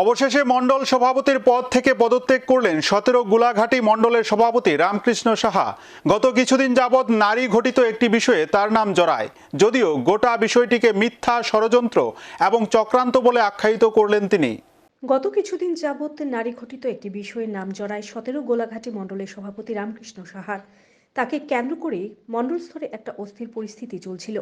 অবশেষে মণ্ডল সভাপতির পদ থেকে পদত্যাগ করলেন সতেরো গুলাঘাটি মণ্ডলের সভাপতি রামকৃষ্ণ সাহা। গত কিছুদিন যাবৎ নারী ঘটিত একটি বিষয়ে তার নাম জড়ায়। যদিও গোটা বিষয়টিকে মিথ্যা ষড়যন্ত্র এবং চক্রান্ত বলে আখ্যায়িত করলেন তিনি। গত কিছুদিন যাবৎ নারী ঘটিত একটি বিষয়ে নাম জড়ায় সতেরো গোলাঘাটি মণ্ডলের সভাপতি রামকৃষ্ণ সাহার। তাকে কেন্দ্র করে মণ্ডল স্তরে একটা অস্থির পরিস্থিতি চলছিল।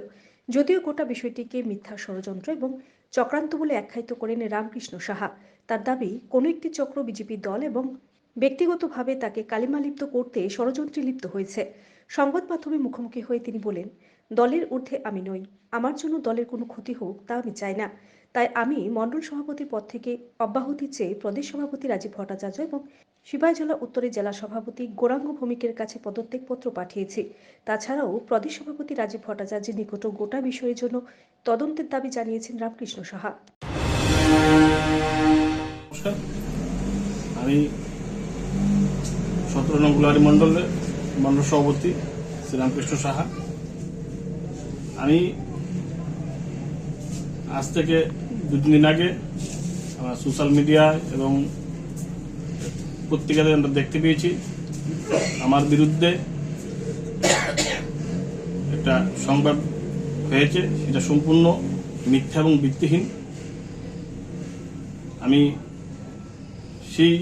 যদিও গোটা বিষয়টিকে মিথ্যা ষড়যন্ত্র এবং চক্রান্ত বলে আখ্যায়িত করেন রামকৃষ্ণ সাহা। তার দাবি, কোনো একটি চক্র বিজেপি দল এবং ব্যক্তিগতভাবে তাকে কালিমালিপ্ত করতে ষড়যন্ত্রে লিপ্ত হয়েছে। সংবাদ মাধ্যমে মুখোমুখি হয়ে তিনি বলেন, দলের ঊর্ধ্বে আমি নই। আমার জন্য দলের কোনো ক্ষতি হোক তা আমি চাই না। তাই আমি মণ্ডল সভাপতির পদ থেকে অব্যাহতি চেয়ে প্রদেশ সভাপতি রাজীব ভট্টাচার্য এবং সিপাহীজলা উত্তরের জেলা সভাপতি গোরাঙ্গ ভৌমিকের কাছে পদত্যাগপত্র পাঠিয়েছি। তাছাড়াও প্রদেশ সভাপতি রাজীব ভট্টাচার্যের নিকট গোটা বিষয়ের জন্য তদন্তের দাবি জানিয়েছেন রামকৃষ্ণ সাহা। আমি সতেরো নং গুলারি মণ্ডলের মণ্ডল সভাপতি শ্রীরামকৃষ্ণ সাহা। আমি আজ থেকে দু তিন দিন আগে আমার সোশ্যাল মিডিয়া এবং পত্রিকাতে আমরা দেখতে পেয়েছি। আমার বিরুদ্ধে একটা সংবাদ হয়েছে, সেটা সম্পূর্ণ মিথ্যা এবং ভিত্তিহীন। আমি সেই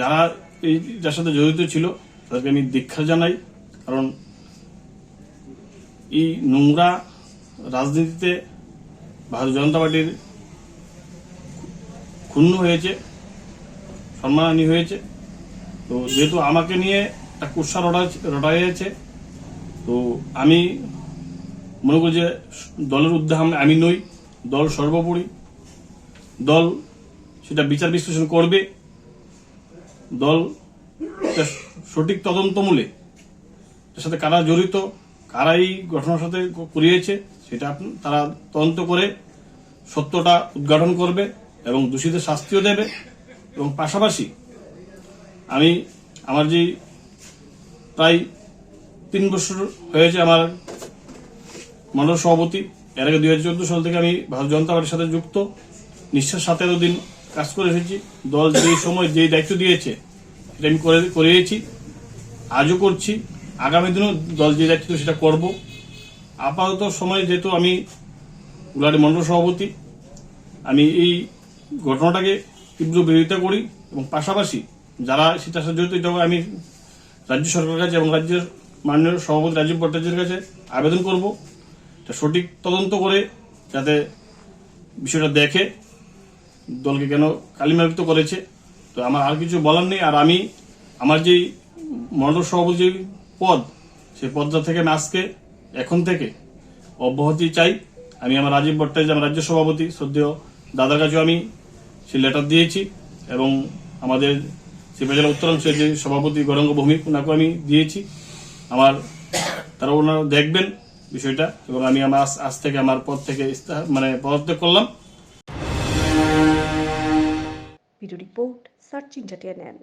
যারা এই যার সাথে জড়িত ছিল, তাদেরকে আমি দীক্ষা জানাই, কারণ এই নোংরা রাজনীতিতে ভারতীয় জনতা পার্টির ক্ষুণ্ণ হয়েছে, সম্মানহানি হয়েছে। তো যেহেতু আমাকে নিয়ে একটা কুৎসা রটা হয়েছে তো আমি মনে করি যে দলের উদ্যোগ আমি নই, দল সর্বোপরি। দল সেটা বিচার বিশ্লেষণ করবে। দল সঠিক তদন্তমূলে। এর সাথে কারা জড়িত কারা এই ঘটনার সাথে করিয়েছে সেটা তারা তদন্ত করে সত্যটা উদ্ঘাটন করবে এবং দোষীদের শাস্তিও দেবে। এবং পাশাপাশি আমি আমার যে প্রায় তিন বছর হয়েছে আমার মানব সভাপতি, এর আগে দুই হাজার চোদ্দ সাল থেকে আমি ভারত জনতা পার্টির সাথে যুক্ত। নিঃশ্বাস সতেরো দিন কাজ করে এসেছি। দল যেই সময় যেই দায়িত্ব দিয়েছে, সেটা আমি করে, করিয়েছি। আজও করছি। আগামী দিনেও দল যে দায়িত্ব সেটা করব। আপাতত সময় যেহেতু আমি গুলারি মন্ডল সভাপতি, আমি এই ঘটনাটাকে তীব্র বিরোধিতা করি এবং পাশাপাশি যারা সেটার জড়িত এটাও আমি রাজ্য সরকারের কাছে এবং রাজ্যের মাননীয় সভাপতি রাজীব ভট্টাচার্যের কাছে আবেদন করব। সঠিক তদন্ত করে যাতে বিষয়টা দেখে দলকে কেন কালিমালিপ্ত করেছে। তো আমার আর কিছু বলার নেই। আর আমি আমার যেই মন্ডল সভাপতি পদ, সেই পদটা থেকে আমি আজকে এখন থেকে অব্যাহতি চাই। আমি আমার রাজীব ভট্টাচার্য, আমার রাজ্য সভাপতি, শ্রদ্ধেয় দাদার কাছেও আমি সেই লেটার দিয়েছি এবং আমাদের শিবাজলা উত্তরাংশের যে সভাপতি গৌরাঙ্গ ভৌমিক ওনাকেও আমি দিয়েছি। আমার তারা ওনারা দেখবেন বিষয়টা এবং আমি আমার আজ- থেকে আমার পদ থেকে মানে পদত্যাগ করলাম। Report, search entertainment